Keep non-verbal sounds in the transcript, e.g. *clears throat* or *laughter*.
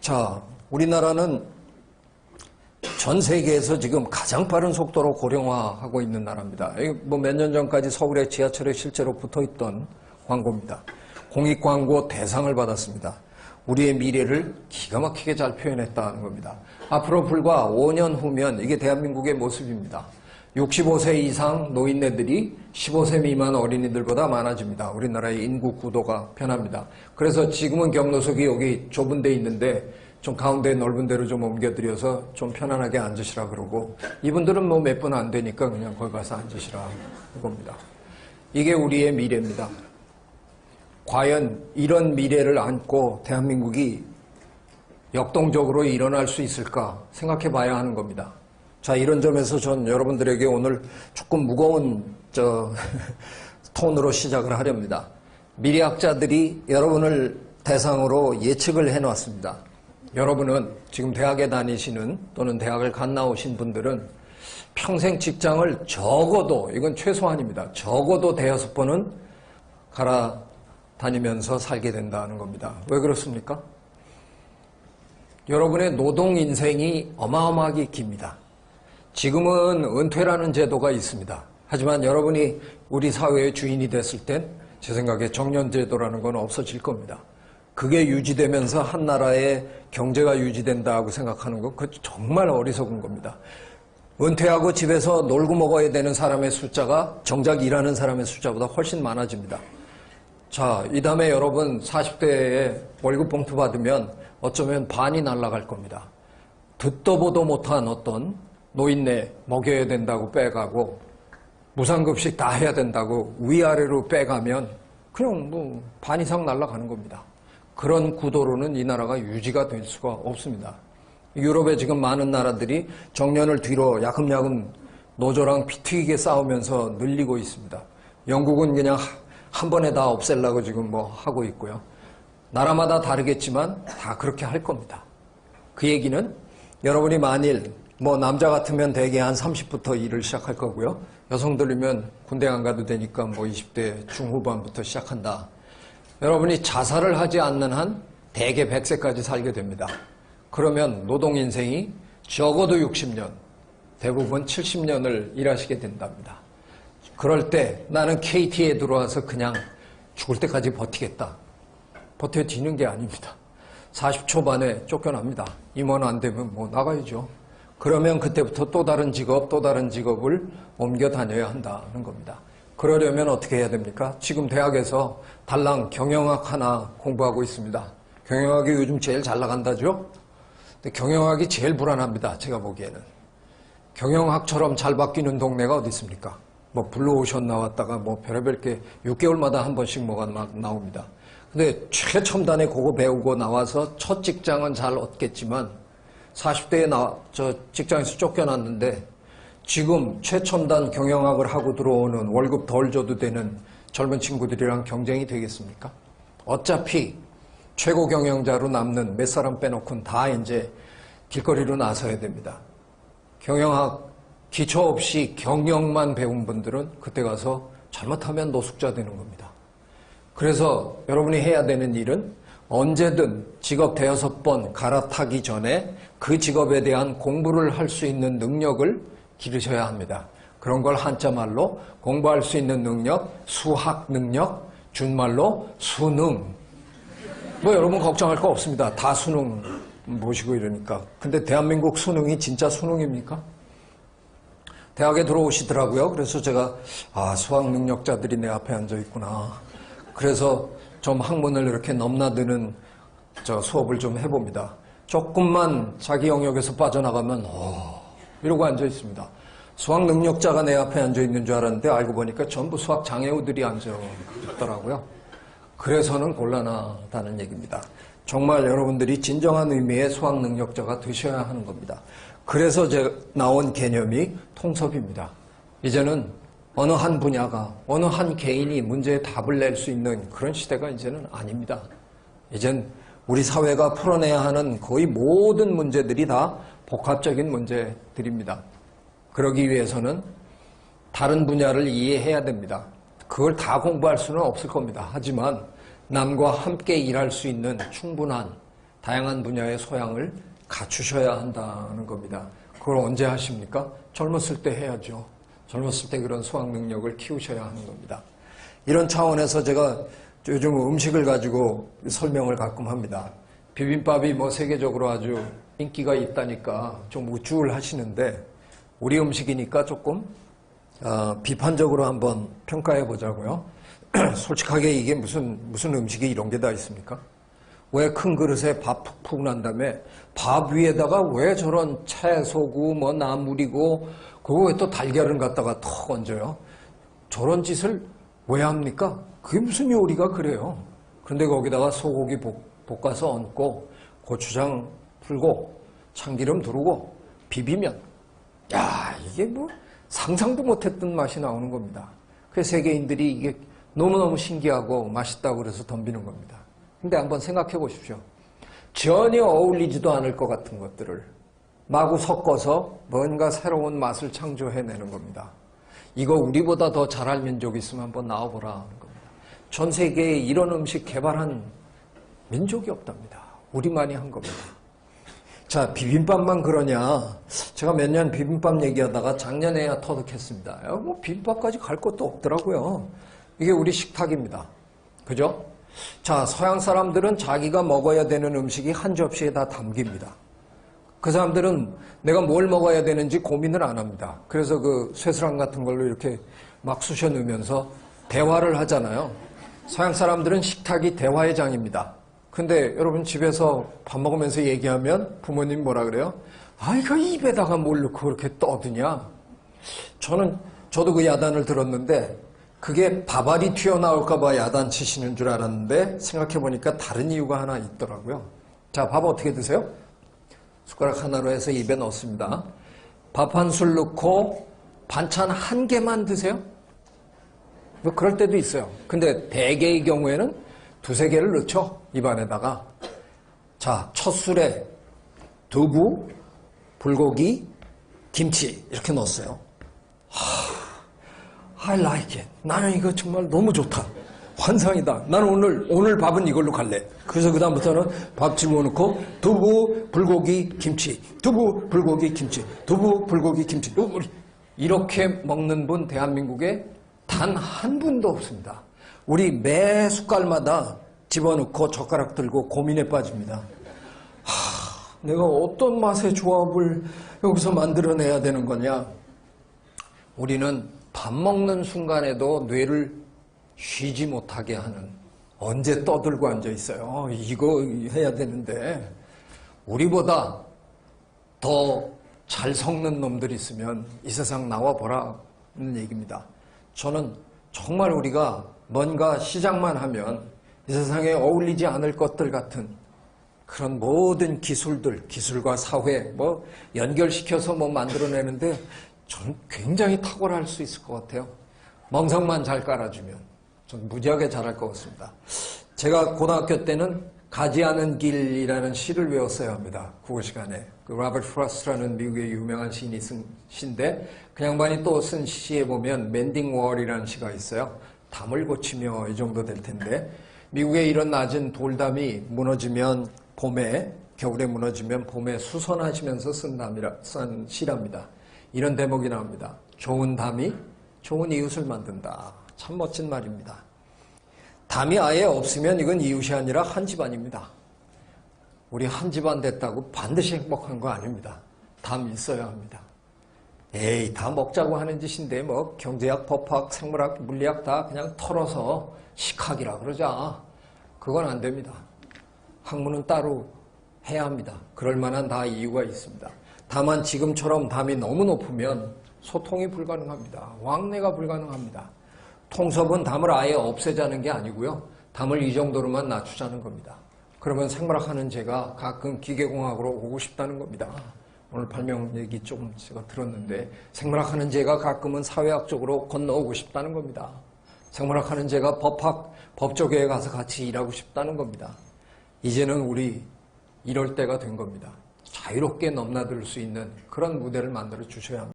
자, 우리나라는 전 세계에서 지금 가장 빠른 속도로 고령화하고 있는 나라입니다. 뭐 몇 년 전까지 서울의 지하철에 실제로 붙어 있던 광고입니다. 공익 광고 대상을 받았습니다. 우리의 미래를 기가 막히게 잘 표현했다는 겁니다. 앞으로 불과 5년 후면 이게 대한민국의 모습입니다. 65세 이상 노인네들이 15세 미만 어린이들보다 많아집니다. 우리나라의 인구 구도가 변합니다. 그래서 지금은 경로석이 여기 좁은 데 있는데 좀 가운데 넓은 데로 좀 옮겨드려서 좀 편안하게 앉으시라 그러고 이분들은 뭐 몇 분 안 되니까 그냥 거기 가서 앉으시라 이겁니다. 이게 우리의 미래입니다. 과연 이런 미래를 안고 대한민국이 역동적으로 일어날 수 있을까 생각해 봐야 하는 겁니다. 자, 이런 점에서 전 여러분들에게 오늘 조금 무거운 저 *laughs* 톤으로 시작을 하렵니다. 미래학자들이 여러분을 대상으로 예측을 해 놨습니다. 여러분은 지금 대학에 다니시는 또는 대학을 갓 나오신 분들은 평생 직장을 적어도 이건 최소한입니다. 적어도 대여섯 번은 갈아 다니면서 살게 된다는 겁니다. 왜 그렇습니까? 여러분의 노동 인생이 어마어마하게 깁니다. 지금은 은퇴라는 제도가 있습니다. 하지만 여러분이 우리 사회의 주인이 됐을 땐 제 생각에 정년제도라는 건 없어질 겁니다. 그게 유지되면서 한 나라의 경제가 유지된다고 생각하는 건 그 정말 어리석은 겁니다. 은퇴하고 집에서 놀고 먹어야 되는 사람의 숫자가 정작 일하는 사람의 숫자보다 훨씬 많아집니다. 자, 이 다음에 여러분 40대에 월급 봉투 받으면 어쩌면 반이 날아갈 겁니다. 듣도 보도 못한 어떤 노인네 먹여야 된다고 빼가고 무상급식 다 해야 된다고 위아래로 빼가면 그냥 뭐 반 이상 날아가는 겁니다. 그런 구도로는 이 나라가 유지가 될 수가 없습니다. 유럽의 지금 많은 나라들이 정년을 뒤로 야금야금 노조랑 피 튀기게 싸우면서 늘리고 있습니다. 영국은 그냥 한 번에 다 없애려고 지금 뭐 하고 있고요. 나라마다 다르겠지만 다 그렇게 할 겁니다. 그 얘기는 여러분이 만일 뭐 남자 같으면 대개 한 30부터 일을 시작할 거고요. 여성들이면 군대 안 가도 되니까 뭐 20대 중후반부터 시작한다. 여러분이 자살을 하지 않는 한 대개 100세까지 살게 됩니다. 그러면 노동 인생이 적어도 60년, 대부분 70년을 일하시게 된답니다. 그럴 때 나는 KT에 들어와서 그냥 죽을 때까지 버티겠다. 버텨지는 게 아닙니다. 40초반에 쫓겨납니다. 임원 안 되면 뭐 나가야죠. 그러면 그때부터 또 다른 직업, 또 다른 직업을 옮겨 다녀야 한다는 겁니다. 그러려면 어떻게 해야 됩니까? 지금 대학에서 달랑 경영학 하나 공부하고 있습니다. 경영학이 요즘 제일 잘 나간다죠? 근데 경영학이 제일 불안합니다. 제가 보기에는. 경영학처럼 잘 바뀌는 동네가 어디 있습니까? 뭐 블루오션 나왔다가 뭐 별의별 게 6개월마다 한 번씩 뭐가 막 나옵니다. 근데 최첨단의 그거 배우고 나와서 첫 직장은 잘 얻겠지만 40대에 나, 저 직장에서 쫓겨났는데 지금 최첨단 경영학을 하고 들어오는 월급 덜 줘도 되는 젊은 친구들이랑 경쟁이 되겠습니까? 어차피 최고 경영자로 남는 몇 사람 빼놓고는 다 이제 길거리로 나서야 됩니다. 경영학 기초 없이 경영만 배운 분들은 그때 가서 잘못하면 노숙자 되는 겁니다. 그래서 여러분이 해야 되는 일은 언제든 직업 대여섯 번 갈아타기 전에 그 직업에 대한 공부를 할 수 있는 능력을 기르셔야 합니다. 그런 걸 한자말로 공부할 수 있는 능력, 수학 능력, 준말로 수능. 뭐 여러분 걱정할 거 없습니다. 다 수능 모시고 이러니까. 근데 대한민국 수능이 진짜 수능입니까? 대학에 들어오시더라고요. 그래서 제가 아 수학 능력자들이 내 앞에 앉아 있구나. 그래서 좀 학문을 이렇게 넘나드는 저 수업을 좀 해봅니다. 조금만 자기 영역에서 빠져나가면 어 이러고 앉아 있습니다. 수학 능력자가 내 앞에 앉아 있는 줄 알았는데 알고 보니까 전부 수학 장애우들이 앉아 있더라고요. 그래서는 곤란하다는 얘기입니다. 정말 여러분들이 진정한 의미의 수학 능력자가 되셔야 하는 겁니다. 그래서 제 나온 개념이 통섭입니다. 이제는 어느 한 분야가 어느 한 개인이 문제에 답을 낼 수 있는 그런 시대가 이제는 아닙니다. 이젠 우리 사회가 풀어내야 하는 거의 모든 문제들이 다 복합적인 문제들입니다. 그러기 위해서는 다른 분야를 이해해야 됩니다. 그걸 다 공부할 수는 없을 겁니다. 하지만 남과 함께 일할 수 있는 충분한 다양한 분야의 소양을 갖추셔야 한다는 겁니다. 그걸 언제 하십니까? 젊었을 때 해야죠. 젊었을 때 그런 수학 능력을 키우셔야 하는 겁니다. 이런 차원에서 제가 요즘 음식을 가지고 설명을 가끔 합니다. 비빔밥이 뭐 세계적으로 아주 인기가 있다니까 좀 우쭐하시는데 우리 음식이니까 조금 어, 비판적으로 한번 평가해 보자고요. *clears throat* 솔직하게 이게 무슨 무슨 음식이 이런 게 다 있습니까? 왜 큰 그릇에 밥 푹푹 난 다음에 밥 위에다가 왜 저런 채소고 뭐 나물이고 그거에 또 달걀을 갖다가 턱 얹어요? 저런 짓을 왜 합니까? 그게 무슨 요리가 그래요? 그런데 거기다가 소고기 볶, 볶아서 얹고 고추장 풀고 참기름 두르고 비비면 야 이게 뭐 상상도 못했던 맛이 나오는 겁니다. 그래서 세계인들이 이게 너무너무 신기하고 맛있다고 그래서 덤비는 겁니다. 근데 한번 생각해 보십시오. 전혀 어울리지도 않을 것 같은 것들을 마구 섞어서 뭔가 새로운 맛을 창조해내는 겁니다. 이거 우리보다 더 잘할 민족이 있으면 한번 나와보라 하는 겁니다. 전 세계에 이런 음식 개발한 민족이 없답니다. 우리만이 한 겁니다. 자, 비빔밥만 그러냐. 제가 몇 년 비빔밥 얘기하다가 작년에야 터득했습니다. 야, 뭐 비빔밥까지 갈 것도 없더라고요. 이게 우리 식탁입니다. 그죠? 자, 서양 사람들은 자기가 먹어야 되는 음식이 한 접시에 다 담깁니다. 그 사람들은 내가 뭘 먹어야 되는지 고민을 안 합니다. 그래서 그 쇠스랑 같은 걸로 이렇게 막 쑤셔 넣으면서 대화를 하잖아요. 서양 사람들은 식탁이 대화의 장입니다. 근데 여러분 집에서 밥 먹으면서 얘기하면 부모님 뭐라 그래요? 아이, 그 입에다가 뭘 넣고 그렇게 떠드냐? 저는, 저도 그 야단을 들었는데 그게 밥알이 튀어나올까봐 야단 치시는 줄 알았는데 생각해보니까 다른 이유가 하나 있더라고요. 자, 밥 어떻게 드세요? 숟가락 하나로 해서 입에 넣습니다. 밥 한 술 넣고 반찬 한 개만 드세요? 뭐 그럴 때도 있어요. 근데 대개의 경우에는 두세 개를 넣죠. 입안에다가. 자, 첫 술에 두부, 불고기, 김치 이렇게 넣었어요. 하, I like it. 나는 이거 정말 너무 좋다. 환상이다. 나는 오늘 오늘 밥은 이걸로 갈래. 그래서 그 다음부터는 밥 집어넣고 두부, 불고기, 김치, 두부, 불고기, 김치, 두부, 불고기, 김치. 이렇게 먹는 분 대한민국에 단 한 분도 없습니다. 우리 매 숟갈마다 집어넣고 젓가락 들고 고민에 빠집니다. 하, 내가 어떤 맛의 조합을 여기서 만들어내야 되는 거냐? 우리는 밥 먹는 순간에도 뇌를 쉬지 못하게 하는 언제 떠들고 앉아 있어요. 어, 이거 해야 되는데 우리보다 더 잘 섞는 놈들 있으면 이 세상 나와 보라는 얘기입니다. 저는 정말 우리가 뭔가 시작만 하면 이 세상에 어울리지 않을 것들 같은 그런 모든 기술들, 기술과 사회 뭐 연결시켜서 뭐 만들어내는데 저는 굉장히 탁월할 수 있을 것 같아요. 멍석만 잘 깔아주면 전 무지하게 잘할 것 같습니다. 제가 고등학교 때는 가지 않은 길이라는 시를 외웠어야 합니다. 국어 시간에. 그 로버트 프로스트라는 미국의 유명한 시인이 쓴 시인데 그 양반이 또 쓴 시에 보면 맨딩 월이라는 시가 있어요. 담을 고치며 이 정도 될 텐데 미국의 이런 낮은 돌담이 무너지면 봄에 겨울에 무너지면 봄에 수선하시면서 쓴 시랍니다. 이런 대목이 나옵니다. 좋은 담이 좋은 이웃을 만든다. 참 멋진 말입니다. 담이 아예 없으면 이건 이웃이 아니라 한 집안입니다. 우리 한 집안 됐다고 반드시 행복한 거 아닙니다. 담 있어야 합니다. 에이, 다 먹자고 하는 짓인데, 뭐, 경제학, 법학, 생물학, 물리학 다 그냥 털어서 식학이라 그러자. 그건 안 됩니다. 학문은 따로 해야 합니다. 그럴 만한 다 이유가 있습니다. 다만 지금처럼 담이 너무 높으면 소통이 불가능합니다. 왕래가 불가능합니다. 통섭은 담을 아예 없애자는 게 아니고요. 담을 이 정도로만 낮추자는 겁니다. 그러면 생물학하는 제가 가끔 기계공학으로 오고 싶다는 겁니다. 오늘 발명 얘기 좀 제가 들었는데 생물학하는 제가 가끔은 사회학적으로 건너오고 싶다는 겁니다. 생물학하는 제가 법학, 법조계에 가서 같이 일하고 싶다는 겁니다. 이제는 우리 이럴 때가 된 겁니다. 자유롭게 넘나들 수 있는 그런 무대를 만들어 주셔야 합니다.